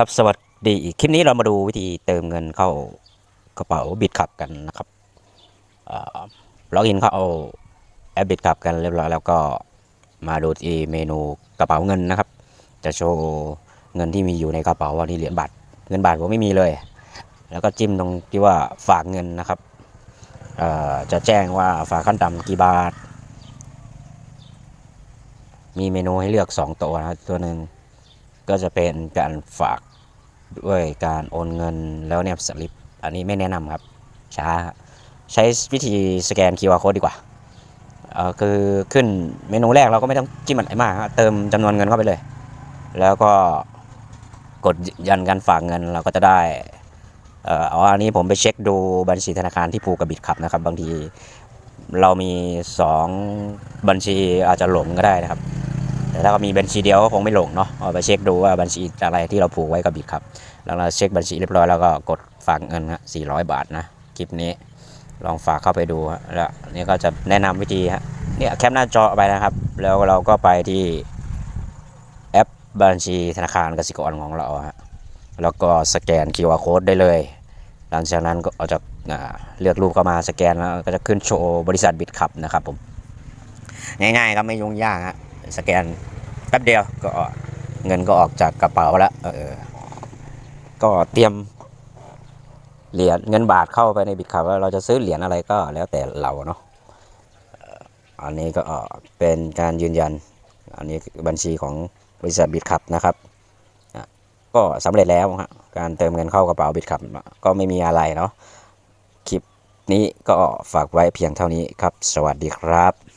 ครับสวัสดีอีกคลิปนี้เรามาดูวิธีเติมเงินเข้ากระเป๋าบิตขับกันนะครับล็อกอินเข้าแอปบิตขับกันเรียบร้อยแล้วก็มาดูที่เมนูกระเป๋าเงินนะครับ จะโชว์เงินที่มีอยู่ในกระเป๋าว่านี่เหรียญบาทเงินบาทผมไม่มีเลย แล้วก็จิ้มตรงที่ว่าฝากเงินนะครับจะแจ้งว่าฝากขั้นต่ำกี่บาท มีเมนูให้เลือก 2 ตัวนะตัวหนึ่ง ก็จะเป็นการฝากด้วยการโอนเงินแล้วเนี่ยสลิป อันนี้ไม่แนะนำครับ ช้า ใช้วิธีสแกน QR code ดีกว่าเออคือขึ้นเมนูแรกเราก็ไม่ต้องจิ้มอะไรมากเติมจำนวนเงินเข้าไปเลย แล้วก็กดยันการฝากเงินเราก็จะได้เอออ๋ออันนี้ผมไปเช็คดูบัญชีธนาคารที่ผูกกับบิตคับนะครับ บางทีเรามี 2 บัญชีอาจจะหลงก็ได้นะครับ แต่ถ้าก็มีบัญชีเดียวก็คงไม่หลงเนาะเอาไปเช็คดูว่าบัญชีอะไรที่เราผูกไว้กับบิตครับ แล้วเราเช็คบัญชีเรียบร้อยแล้วก็กดฝากเงินฮะ400บาทนะคลิปนี้ลองฝากเข้าไปดูฮะแล้วนี่ก็จะแนะนำวิธีฮะเนี่ยแคปหน้าจอไปนะครับ แล้วเราก็ไปที่แอปบัญชีธนาคารกสิกรของเราฮะแล้วก็สแกน QR code ได้เลย หลังจากนั้นก็เอาจะเลือกรูปเข้ามาสแกนแล้วก็จะขึ้นโชว์บริษัทบิตคับนะครับผมง่ายๆครับไม่ยุ่งยากฮะ สแกนแป๊บเดียวก็เงินก็ออกจากกระเป๋าแล้วเออก็เตรียมเหรียญเงินบาทเข้าไปในบิตคับแล้วเราจะซื้อเหรียญอะไรก็แล้วแต่เราเนาะอันนี้ก็เป็นการยืนยัน อันนี้บัญชีของบริษัทบิตคับนะครับก็สำเร็จแล้วฮะการเติมเงินเข้ากระเป๋าบิตคับก็ไม่มีอะไรเนาะคลิปนี้ก็ฝากไว้เพียงเท่านี้ครับ สวัสดีครับ